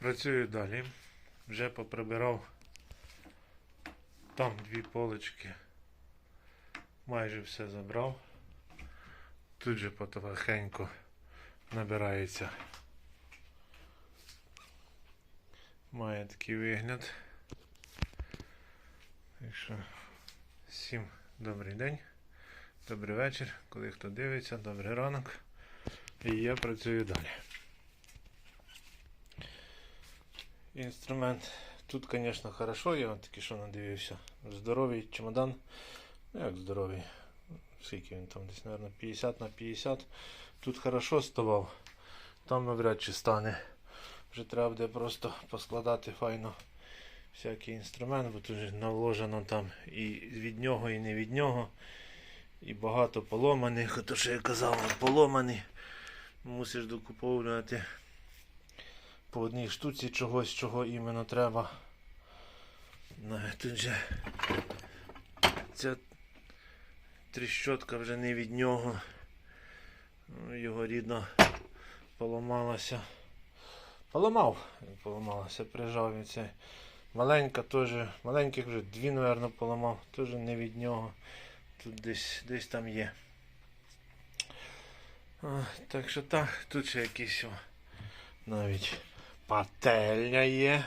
Працюю далі. Вже поприбирав там дві полочки. Майже все забрав. Тут же потихеньку набирається. Має такий вигляд. Так що всім добрий день, добрий вечір, коли хто дивиться, добрий ранок. І я працюю далі. Інструмент. Тут, звісно, хорошо, я тільки що надивився. Здоровий чемодан. Ну як здоровий? Скільки він там десь, мабуть, 50 на 50. Тут хорошо ставав. Там навряд чи стане. Вже треба буде просто поскладати файно всякий інструмент, бо тут наложено там і від нього, і не від нього. І багато поломаних, то що я казав, поломані. Мусиш докуповувати по одній штуці чогось, чого іменно треба. Ну, тут же ця тріщотка вже не від нього. Ну, Його рідно поламалася. Поламав, поламалася, прижав він цей. Маленька теж, маленьких вже дві, мабуть, поламав, теж не від нього. Тут десь, десь там є. А, так що так, тут ще якісь навіть пательня є.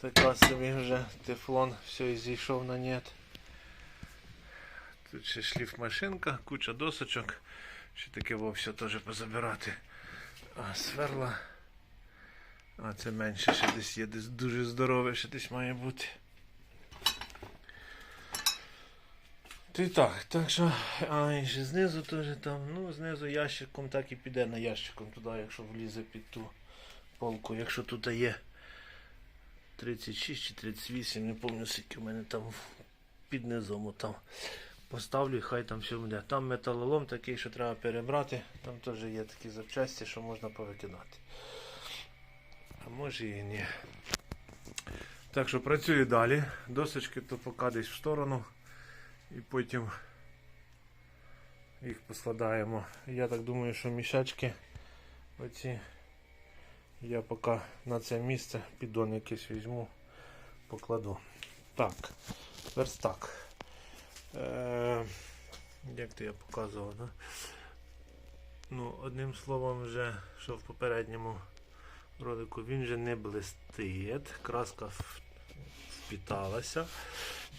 Така собі вже тефлон, все і зійшов на нет. Тут ще шліф машинка, куча досочок. Ще таке вовсе теж позабирати. А сверла. А це менше ще десь є, десь дуже здорове, ще десь має бути. Ти так, так що, а і ще знизу теж там, ну знизу ящиком так і піде на ящиком туди, якщо влізе під ту полку, якщо тут є 36 чи 38, не пам'ятаю, скільки в мене там під низом там. Поставлю і хай там все буде. Там металолом такий, що треба перебрати. Там теж є такі запчасті, що можна повикидати. А може і ні. Так що працюю далі. Досочки то поки десь в сторону. І потім їх поскладаємо. Я так думаю, що мішечки оці я поки на це місце піддон якийсь візьму, покладу. Так, верстак. Е, як то я показував, да? Ну, одним словом, вже, що в попередньому ролику він вже не блистить, краска впіталася,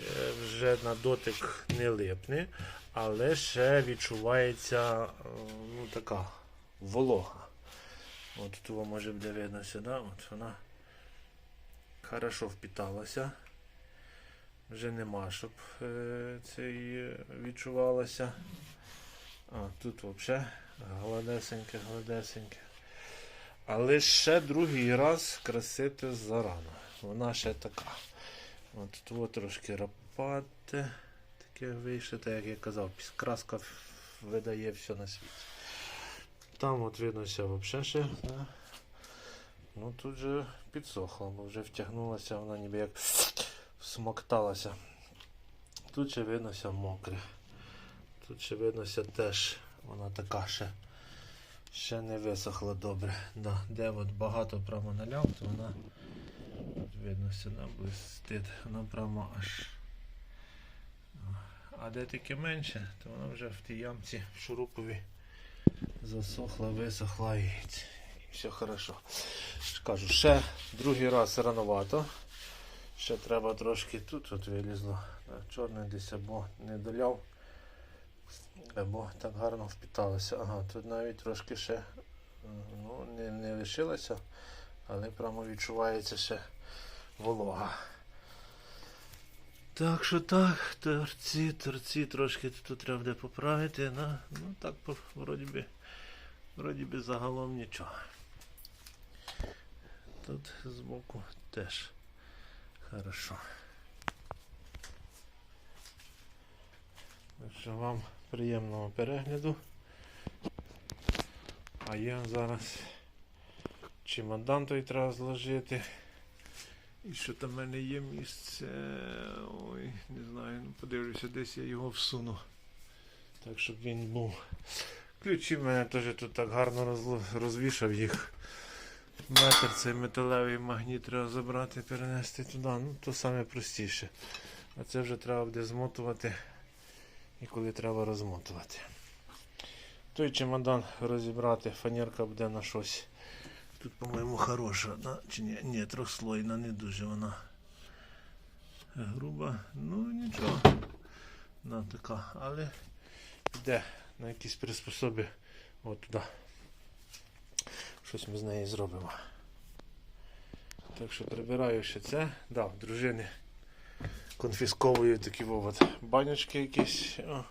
е, вже на дотик не липне, але ще відчувається е, ну, така волога. От тут може буде видно сюди, от вона хорошо впіталася. Вже нема, щоб е, цей е, відчувалося. А, тут взагалі гладесеньке, гладесеньке. Але ще другий раз красити зарано. Вона ще така. От тут трошки рапати. Таке вийшло, так як я казав, краска видає все на світ. Там от видно все взагалі ще. Ну тут же підсохло, бо вже втягнулася, вона ніби як всмокталася. Тут ще видно все мокре. Тут ще видно все теж. Вона така ще. Ще не висохла добре. Да. Де от багато прямо наляв, то вона от видно блистить. Вона прямо аж. А де таке менше, то вона вже в тій ямці в шурупові засохла, висохла і, все хорошо. Кажу, ще другий раз рановато. Ще треба трошки тут от вилізло. Чорне десь або не доляв, або так гарно впіталося. Ага, тут навіть трошки ще ну, не, не лишилося, але прямо відчувається ще волога. Так що так, торці, торці, трошки тут треба буде поправити. на- Ну так, вроді би, вроді би загалом нічого. Тут збоку теж хорошо. Так вам приємного перегляду. А я зараз чемодан той треба зложити. І що там в мене є місце. Ой, не знаю, ну подивлюся, десь я його всуну. Так, щоб він був. Ключі в мене теж тут так гарно розвішав їх. Метр цей металевий магніт треба забрати, перенести туди. Ну, то саме простіше. А це вже треба буде змотувати і коли треба розмотувати. Той чемодан розібрати, фанерка буде на щось. Тут, по-моєму, хороша, да? чи ні? Ні, трьохслойна, не дуже вона груба. Ну нічого. Да, така, але йде на якісь приспособи от. Щось ми з нею зробимо. Так що прибираю ще це. Да, дружини конфісковую такі от банячки якісь. О,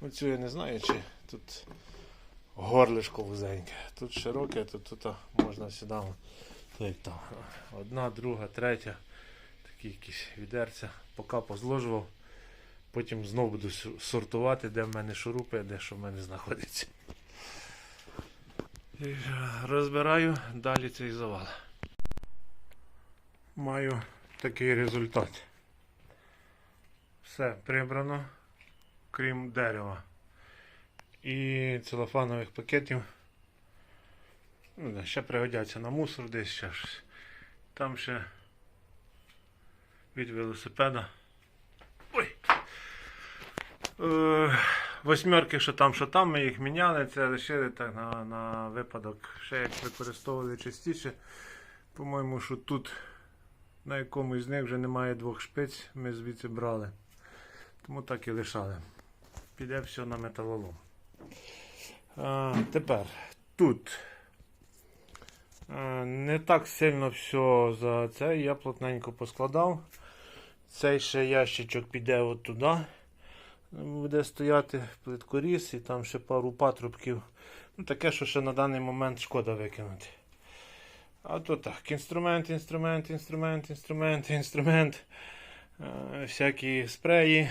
ну цю я не знаю, чи тут горлишко вузеньке. Тут широке, тут, тут можна сюди. Так, там. Одна, друга, третя. Такі якісь відерця. Поки позложував. Потім знову буду сортувати, де в мене шурупи, де що в мене знаходиться. І, е, Розбираю далі цей завал. Маю такий результат. Все прибрано, крім дерева. І целофанових пакетів. Ну, ще пригодяться на мусор десь ще щось. Там ще від велосипеда. Е, восьмерки, що там, що там, ми їх міняли, це лишили так на, на випадок. Ще як використовували частіше. По-моєму, що тут на якомусь з них вже немає двох шпиць, ми звідси брали. Тому так і лишали. Піде все на металолом. А, тепер тут а, не так сильно все за це. Я плотненько поскладав. Цей ще ящичок піде от туди. Буде стояти плиткоріз і там ще пару патрубків. Ну, таке, що ще на даний момент шкода викинути. А то так, інструмент, інструмент, інструмент, інструмент, інструмент. Е, всякі спреї.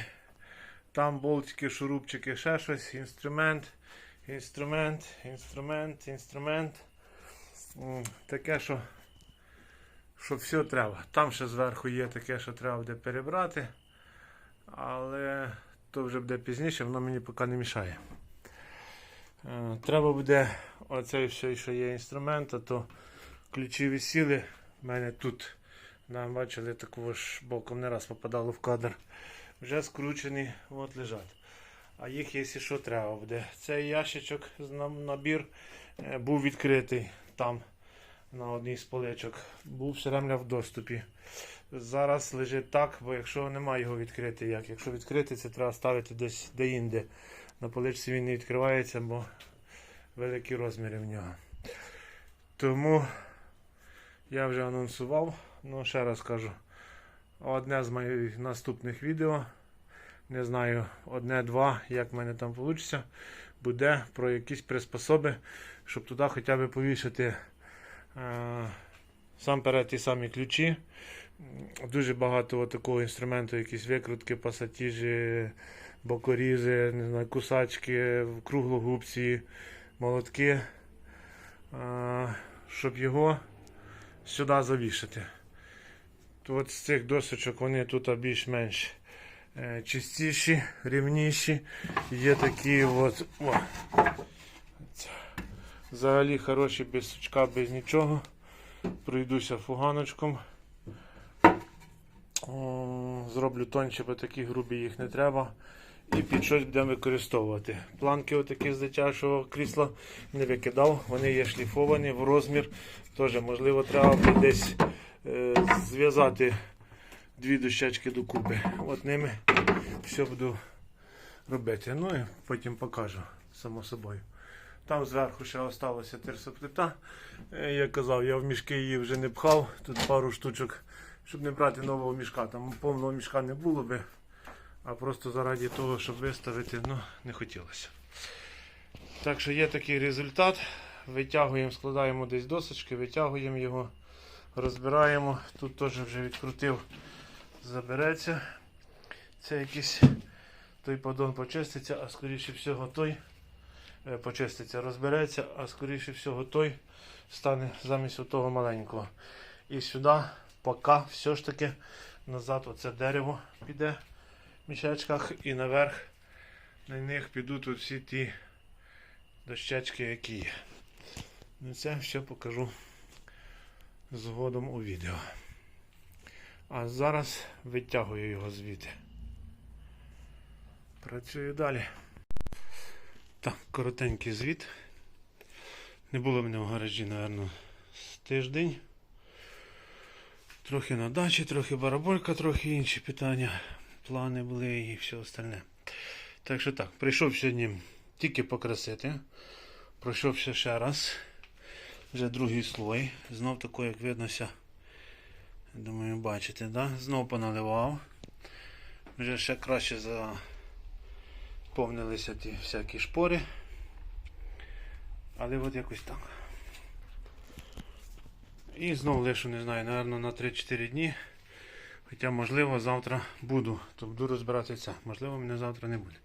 Там болтики, шурупчики, ще щось, інструмент, інструмент, інструмент, інструмент. Таке, що, що все треба. Там ще зверху є таке, що треба буде перебрати. Але то вже буде пізніше, воно мені поки не мішає. Е, Треба буде оцей все, що є інструмент, а то ключі висіли. У мене тут, да, бачили, такого ж боком не раз попадало в кадр. Вже скручені, от лежать. А їх, якщо що, треба буде. Цей ящичок з нам- набір е, був відкритий там на одній з поличок. Був все время в доступі. Зараз лежить так, бо якщо немає його відкрити, як? Якщо відкрити, це треба ставити десь де-інде. На поличці він не відкривається, бо великі розміри в нього. Тому я вже анонсував, ну ще раз кажу, одне з моїх наступних відео, не знаю, одне-два, як в мене там вийде, буде про якісь приспособи, щоб туди хоча б повішати е, сам перед ті самі ключі. Дуже багато такого інструменту, якісь викрутки, пасатіжі, бокорізи, не знаю, кусачки, круглогубці, молотки, щоб його сюди завішати. От з цих досочок вони тут більш-менш е, чистіші, рівніші. Є такі от. Взагалі хороші без сучка, без нічого. Пройдуся фуганочком. Зроблю тонче, бо такі грубі їх не треба. І під щось будемо використовувати. Планки отакі з дитячого крісла не викидав, вони є шліфовані в розмір. Теж, можливо, треба буде десь е, зв'язати дві дощечки докупи. От ними все буду робити. Ну і потім покажу, само собою. Там зверху ще залишилася терсоплита. Е, Я казав, я в мішки її вже не пхав. Тут пару штучок, щоб не брати нового мішка. Там повного мішка не було би. А просто заради того, щоб виставити, ну, не хотілося. Так що є такий результат. Витягуємо, складаємо десь досочки, витягуємо його, розбираємо. Тут теж вже відкрутив, забереться. Це якийсь той подон почиститься, а скоріше всього той е, почиститься, розбереться, а скоріше всього той стане замість того маленького. І сюди, поки все ж таки назад оце дерево піде в мішечках і наверх на них підуть всі ті дощечки, які є. Ну це все покажу згодом у відео. А зараз витягую його звідти. Працюю далі. Так, коротенький звіт. Не було мене в гаражі, напевно, з тиждень. Трохи на дачі, трохи бараболька, трохи інші питання. Плани були і все остальне. Так що так, прийшов сьогодні тільки покрасити. Пройшовся ще раз. Вже другий слой. Знов такий, як виднося. Думаю, бачите, да? Знов поналивав. Вже ще краще заповнилися ті всякі шпори. Але от якось так. І знову лишу, не знаю, напевно, на 3-4 дні. Хоча, можливо, завтра буду. То буду розбирати це. Можливо, мене завтра не буде.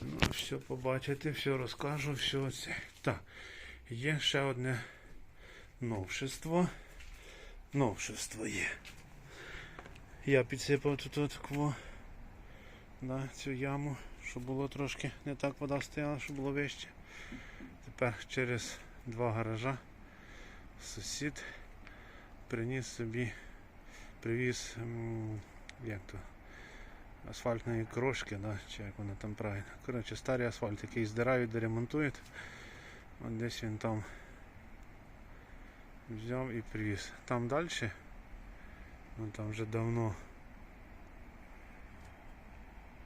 Ну, все побачите, все розкажу, все це. Так, є ще одне новшество. Новшество є. Я підсипав тут от на цю яму, щоб було трошки не так вода стояла, щоб було вище. Тепер через два гаража сусід приніс собі, привіз, як то, асфальтної крошки, да, чи як воно там правильно. Коротше, старий асфальт, який здирають, деремонтують. От десь він там взяв і привіз. Там далі, ну там вже давно.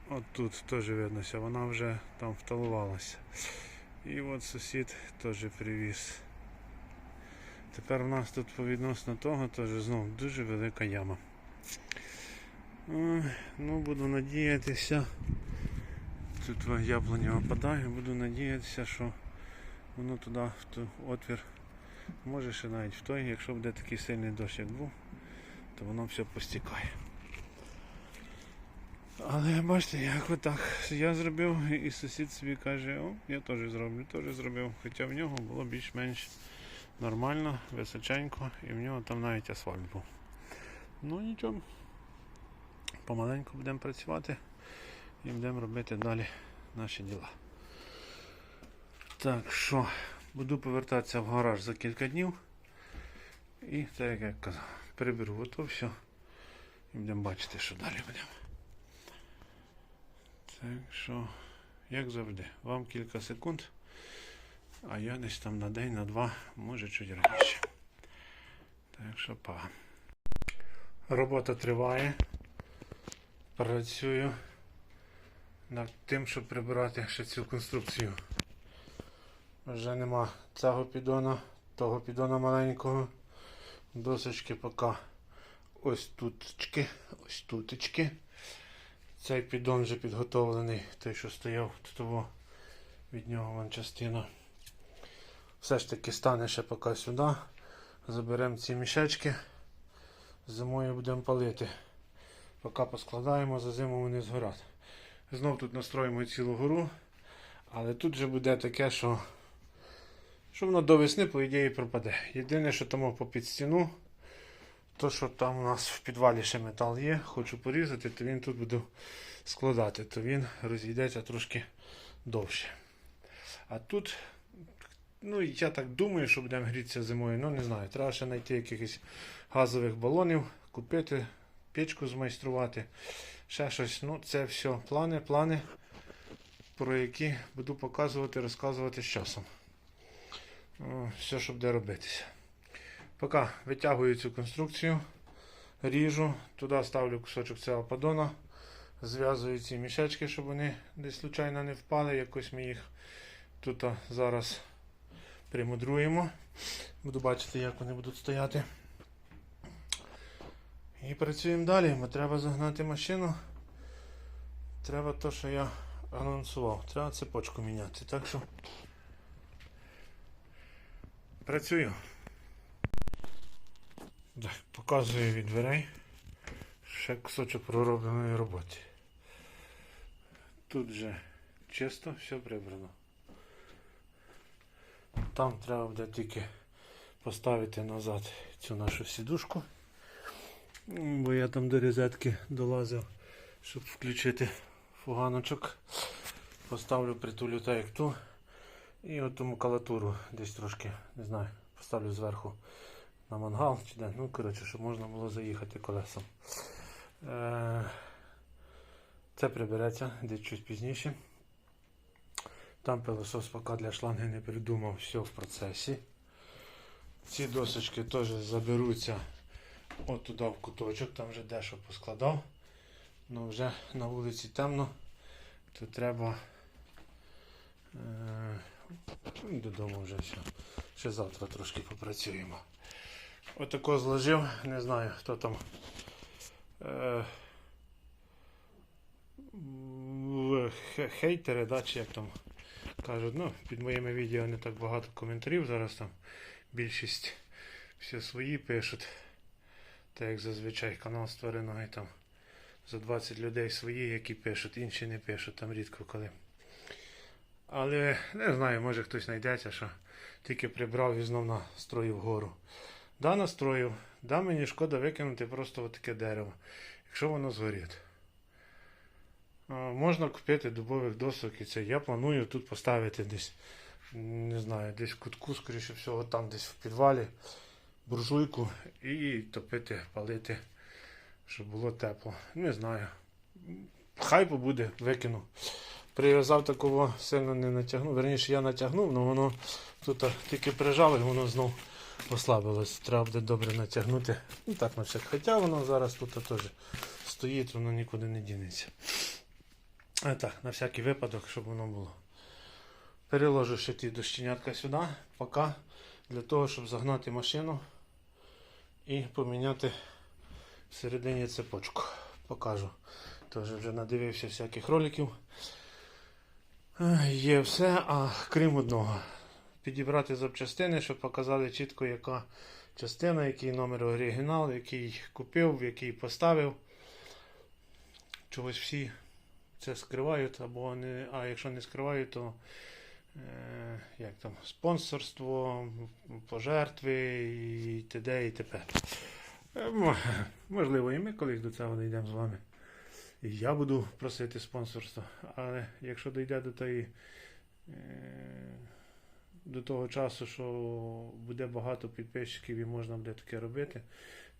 От тут теж виднося, вона вже там вталувалася. І от сусід теж привіз. Тепер у нас тут відносно того теж знову дуже велика яма. Ну, буду надіятися. Тут яблуня опадає, буду надіятися, що воно туди, в той отвір, може ще навіть в той, якщо буде такий сильний дощ, як був, то воно все постікає. Але бачите, як отак я зробив, і сусід собі каже, о, я теж зроблю, теж зробив. Хоча в нього було більш-менш нормально, височенько, і в нього там навіть асфальт був. Ну нічого. Помаленьку будемо працювати і будемо робити далі наші діла. Так що, буду повертатися в гараж за кілька днів. І так як я казав, приберу ото все. І будемо бачити, що далі будемо. Так що, як завжди, вам кілька секунд, а я десь там на день, на два, може чуть раніше. Так що па. Робота триває. Працюю над тим, щоб прибирати ще цю конструкцію. Вже нема цього піддона, того піддона маленького. Досочки поки ось туточки, ось туточки. Цей піддон вже підготовлений, той, що стояв тут від нього вон частина. Все ж таки стане ще поки сюди. Заберемо ці мішечки. Зимою будемо палити. Поки поскладаємо, за зиму вони згорять. Знов тут настроїмо цілу гору. Але тут вже буде таке, що, що воно до весни, по ідеї, пропаде. Єдине, що тому попід стіну, то що там у нас в підвалі ще метал є, хочу порізати, то він тут буду складати, то він розійдеться трошки довше. А тут, ну я так думаю, що будемо грітися зимою, ну не знаю, треба ще знайти якихось газових балонів, купити, печку змайструвати, ще щось. Ну, це все плани, плани, про які буду показувати, розказувати з часом. О, Все, що буде робитися. Поки витягую цю конструкцію, ріжу, туди ставлю кусочок цього поддона, зв'язую ці мішечки, щоб вони десь случайно не впали. Якось ми їх тут зараз примудруємо. Буду бачити, як вони будуть стояти. І працюємо далі, бо треба загнати машину. Треба те, що я анонсував. Треба цепочку міняти. Так що працюю. Так, показую від дверей. Ще кусочок проробленої роботи. Тут вже чисто, все прибрано. Там треба буде тільки поставити назад цю нашу сідушку. Бо я там до розетки долазив, щоб включити фуганочок. Поставлю притулю так як ту. І от ту макулатуру десь трошки, не знаю, поставлю зверху на мангал чи де. Ну, коротше, щоб можна було заїхати колесом. Е, це прибереться десь чуть пізніше. Там пилосос поки для шланги не придумав, все в процесі. Ці досочки теж заберуться от туди в куточок, там вже дещо поскладав. Ну вже на вулиці темно, то треба е, додому вже все. Ще завтра трошки попрацюємо. Отако зложив, не знаю, хто там. Е, хейтери, да, чи як там кажуть, ну, під моїми відео не так багато коментарів зараз там більшість все свої пишуть. Так як зазвичай канал створеного і там за 20 людей свої, які пишуть, інші не пишуть, там рідко коли. Але не знаю, може хтось знайдеться, що тільки прибрав і знов настроїв гору. Да, настроїв, да, мені шкода викинути просто отаке дерево, якщо воно згорить. Можна купити дубових досок і це. Я планую тут поставити десь, не знаю, десь в кутку, скоріше всього, там десь в підвалі буржуйку і топити, палити, щоб було тепло. Не знаю. Хай побуде, викину. Прив'язав такого сильно не натягнув. Верніше я натягнув, але воно тут тільки прижав і воно знов ослабилось. Треба буде добре натягнути. Ну так на всяк. Хоча воно зараз тут теж стоїть, воно нікуди не дінеться. А так, на всякий випадок, щоб воно було. Переложу ще ті дощенятка сюди, поки, для того, щоб загнати машину і поміняти всередині цепочку. Покажу. Тож вже надивився всяких роликів. Е, Є все, а крім одного. Підібрати запчастини, щоб показали чітко, яка частина, який номер оригінал, який купив, який поставив. Чогось всі це скривають, або не, а якщо не скривають, то е, як там, спонсорство, пожертви і т.д. і т.п. Е, Можливо, і ми колись до цього дійдемо з вами. І я буду просити спонсорство. Але якщо дійде до тої. е, До того часу, що буде багато підписчиків і можна буде таке робити,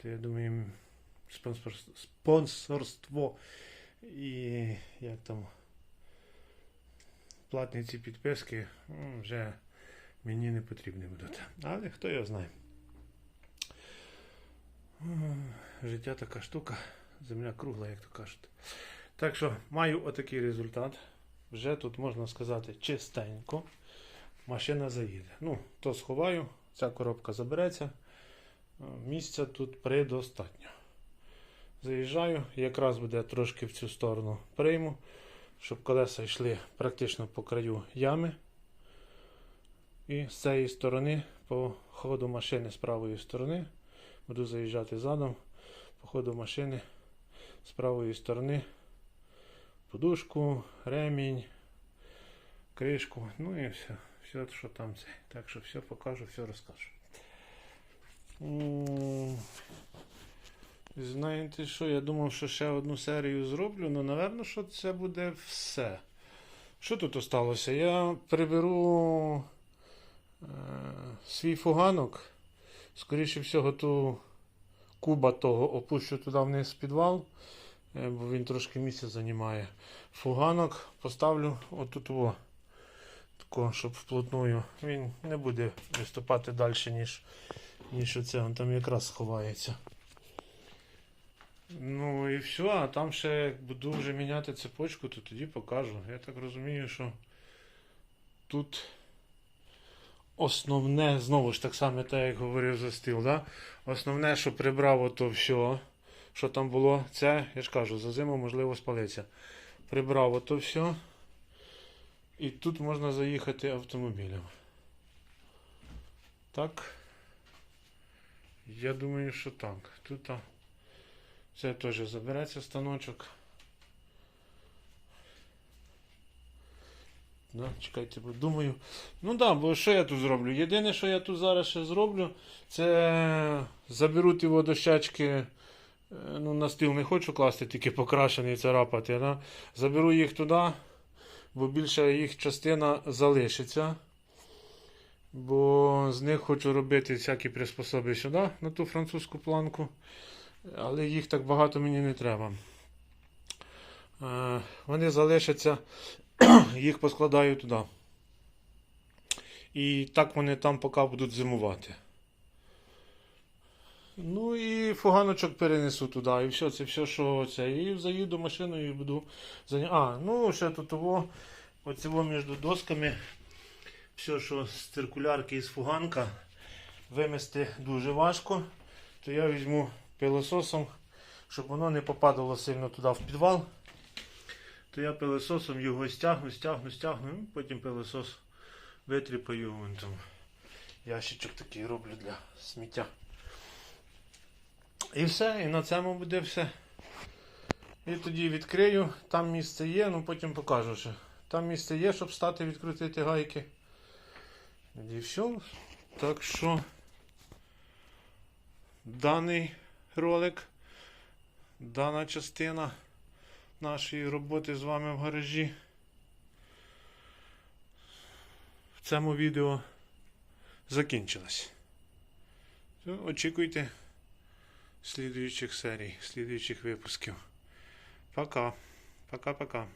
то я думаю, спонсор, спонсорство і як там платні ці підписки ну, вже мені не потрібні будуть. Але хто його знає. Життя така штука, земля кругла, як то кажуть. Так що маю отакий результат. Вже тут можна сказати чистенько. Машина заїде. Ну, то сховаю, ця коробка забереться. Місця тут предостатньо. Заїжджаю, якраз буде трошки в цю сторону прийму, щоб колеса йшли практично по краю ями. І з цієї сторони, по ходу машини з правої сторони, буду заїжджати задом, по ходу машини з правої сторони, подушку, ремінь, кришку, ну і все. Все, що там це. Так що все покажу, все розкажу. Знаєте що, я думав, що ще одну серію зроблю, але напевно, що це буде все. Що тут осталося? Я приберу е, свій фуганок. Скоріше всього, ту куба того опущу туди вниз в підвал, е, бо він трошки місця займає. Фуганок поставлю отут. Во. Тако, щоб вплотную. Він не буде виступати далі, ніж, ніж оце. Він там якраз сховається. Ну і все, а там ще як буду вже міняти цепочку, то тоді покажу. Я так розумію, що тут основне, знову ж так само, так як говорив за стіл, да? основне, що прибрав ото все, що там було, це, я ж кажу, за зиму можливо спалиться. Прибрав ото все. І тут можна заїхати автомобілем. Так. Я думаю, що так. Тут це теж забереться станочок. Да, чекайте, бо думаю. Ну так, да, бо що я тут зроблю? Єдине, що я тут зараз ще зроблю, це заберу ті водощачки. е, Ну, на стіл не хочу класти, тільки покрашений царапати. Да? Заберу їх туди бо більша їх частина залишиться. Бо з них хочу робити всякі приспособи сюди, на ту французьку планку. Але їх так багато мені не треба. Е, Вони залишаться, їх поскладаю туди. І так вони там поки будуть зимувати. Ну і фуганочок перенесу туди. І все, це все, що це. І заїду машиною і буду. А, ну ще тут того, оцього між досками. Все, що з циркулярки і з фуганка вимести дуже важко, то я візьму пилососом, щоб воно не попадало сильно туди в підвал. То я пилососом його стягну, стягну, стягну, і потім пилосос витріпаю. Вон там ящичок такий роблю для сміття. І все, і на цьому буде все. І тоді відкрию, там місце є, ну потім покажу ще. Там місце є, щоб стати відкрутити гайки. І все. Так що даний ролик, дана частина нашої роботи з вами в гаражі. В цьому відео закінчилась. Очікуйте слідуючих серій, слідуючих випусків. Пока. Пока-пока.